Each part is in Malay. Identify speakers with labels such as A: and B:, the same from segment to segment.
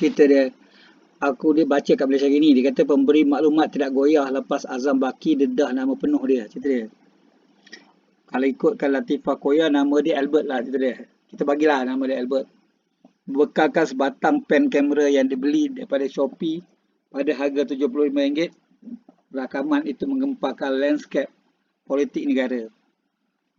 A: cerita dia. Aku dia baca kat Malaysia gini. Dia kata pemberi maklumat tidak goyah lepas Azam Baki dedah nama penuh dia. Cerita dia. Kalau ikutkan Latifah Koya, nama dia Albert lah. Cerita dia. Kita bagilah nama dia Albert. Bekalkan sebatang pen kamera yang dibeli daripada Shopee pada harga RM75. Rakaman itu mengemparkan landscape politik negara.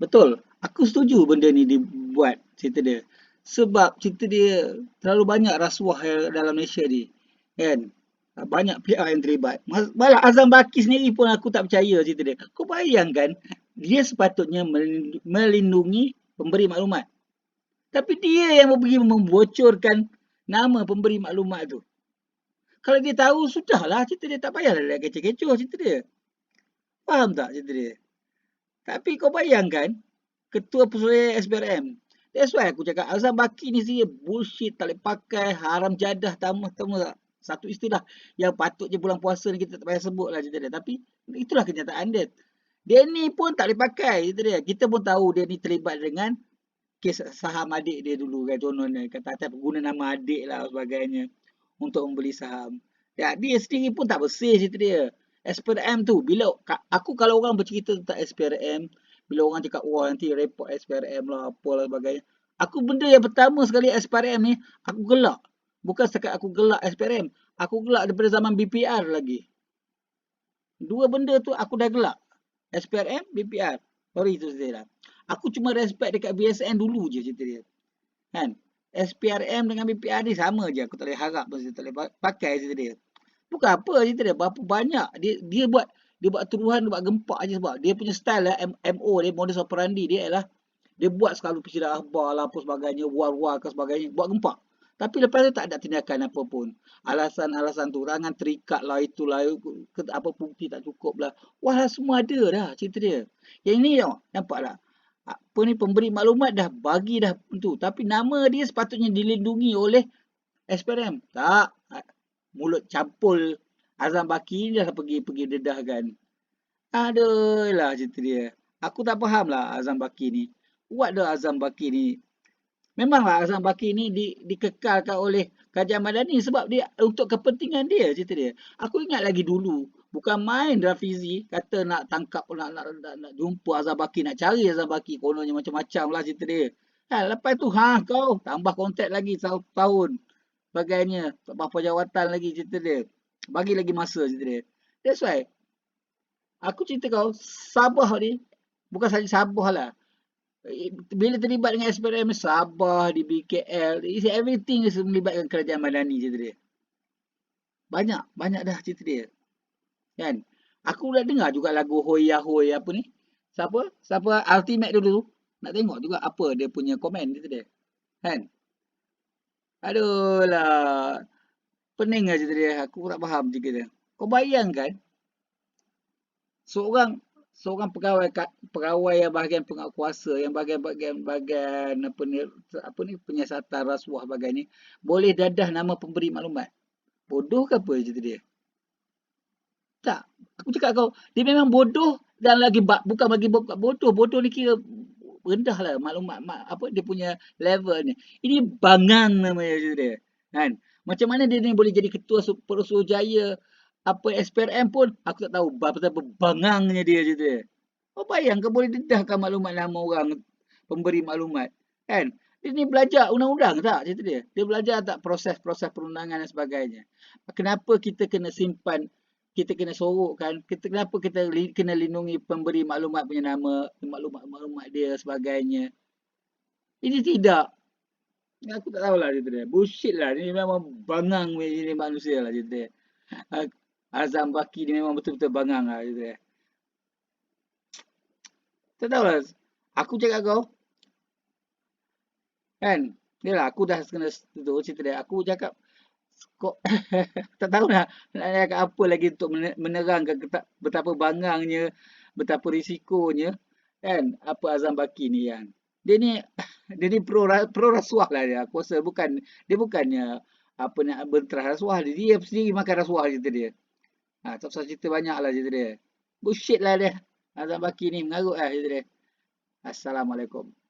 A: Betul. Aku setuju benda ni dibuat cerita dia. Sebab cerita dia terlalu banyak rasuah dalam Malaysia ni. Kan? Banyak pihak yang terlibat. Malah Azam Baki sendiri pun aku tak percaya cerita dia. Kau bayangkan dia sepatutnya melindungi pemberi maklumat. Tapi dia yang pergi membocorkan nama pemberi maklumat tu. Kalau dia tahu, sudahlah cerita dia. Tak payahlah dia kecoh-kecoh cerita dia. Faham tak cerita dia? Tapi kau bayangkan, ketua pesuruh SPRM. That's why aku cakap Azam Baki ni sih bullshit, tak boleh pakai, haram jadah, tamu, tamu. Satu istilah yang patut je bulan puasa ni kita tak payah sebut lah cerita dia. Tapi itulah kenyataan dia. Dia ni pun tak boleh pakai cerita dia. Kita pun tahu dia ni terlibat dengan kes saham adik dia dulu kan contohnya. Kata atas guna nama adik lah sebagainya untuk membeli saham. Ya, dia sendiri pun tak bersih cerita dia. SPRM tu, bila aku kalau orang bercerita tentang SPRM, bila orang cakap, wah nanti report SPRM lah, apa lah sebagainya. Aku benda yang pertama sekali SPRM ni, aku gelak. Bukan setakat aku gelak SPRM. Aku gelak daripada zaman BPR lagi. Dua benda tu aku dah gelak. SPRM, BPR. Sorry tu saya dah. Aku cuma respect dekat BSN dulu je cerita dia. Kan? SPRM dengan BPR ni sama je. Aku tak boleh harap pun tak boleh pakai cerita dia. Bukan apa cerita dia. Berapa banyak. Dia dia buat dia buat tuduhan, dia buat gempak je sebab dia punya style lah, MO dia, modus operandi dia ialah dia buat selalu persidangan akhbar lah, apa sebagainya, war-war ke sebagainya, buat gempak. Tapi lepas tu tak ada tindakan apa pun. Alasan-alasan tu, rangan terikat lah, itulah, apa bukti tak cukup lah. Wah, semua ada dah cerita dia. Yang ini tau, nampak tak? Apa ni, pemberi maklumat dah bagi dah tu. Tapi nama dia sepatutnya dilindungi oleh SPRM. Tak. Mulut campul Azam Baki ni dah pergi pergi dedahkan. Aduh lah cerita dia. Aku tak faham lah Azam Baki ni. What dah Azam Baki ni? Memanglah Azam Baki ni di, dikekalkan oleh kajian madani sebab dia untuk kepentingan dia cerita dia. Aku ingat lagi dulu. Bukan main Rafizi kata nak tangkap, nak, nak, nak, nak jumpa Azam Baki, nak cari Azam Baki. Kononnya macam-macam lah cerita dia. Ha, lepas tu, ha kau tambah kontak lagi satu tahun. Bagainya, tak apa jawatan lagi cerita dia. Bagi lagi masa cerita dia. That's why. Aku cerita kau, Sabah ni, bukan saja Sabah lah. Bila terlibat dengan SPRM, Sabah di BKL, is everything is melibatkan kerajaan Madani cerita dia. Banyak, banyak dah cerita dia. Kan? Aku dah dengar juga lagu Hoya Hoy apa ni. Siapa? Siapa Ultimate dulu. Nak tengok juga apa dia punya komen cerita dia. Kan? Aduh lah. Pening cerita dia. Aku tak faham cerita dia. Kau bayangkan. Seorang seorang pegawai pegawai yang bahagian penguasa yang bahagian-bahagian bahagian apa ni apa ni penyiasatan rasuah bahagian ni boleh dadah nama pemberi maklumat. Bodoh ke apa cerita dia? Tak. Aku cakap kau, dia memang bodoh dan lagi bukan bagi bodoh. Bodoh ni kira rendah lah maklumat apa dia punya level ni. Ini bangang namanya cerita dia. Kan? Macam mana dia ni boleh jadi ketua Perusahaan apa SPRM pun aku tak tahu pasal bangangnya dia je dia. Kau bayang kau boleh dedahkan maklumat nama orang pemberi maklumat. Kan? Dia ni belajar undang-undang tak cerita dia? Dia belajar tak proses-proses perundangan dan sebagainya. Kenapa kita kena simpan kita kena sorokkan kita kenapa kita li, kena lindungi pemberi maklumat punya nama maklumat-maklumat dia sebagainya ini tidak Aku tak tahulah cerita dia. Bullshit lah. Ini memang bangang ni manusia lah cerita dia. Azam Baki ni memang betul-betul bangang lah cerita dia. Tak tahulah. Aku cakap kau. Kan? Dia lah aku dah kena tu cerita dia. Aku cakap kok tak tahu lah nak cakap apa lagi untuk menerangkan betapa bangangnya, betapa risikonya kan apa Azam Baki ni kan dia ni dia ni pro pro rasuah lah dia. Aku rasa bukan dia bukannya apa nak berterah rasuah. Dia dia sendiri makan rasuah cerita dia. Ha tak usah cerita banyak lah cerita dia. Bullshit lah dia. Azam Baki ni mengarut lah cerita dia. Assalamualaikum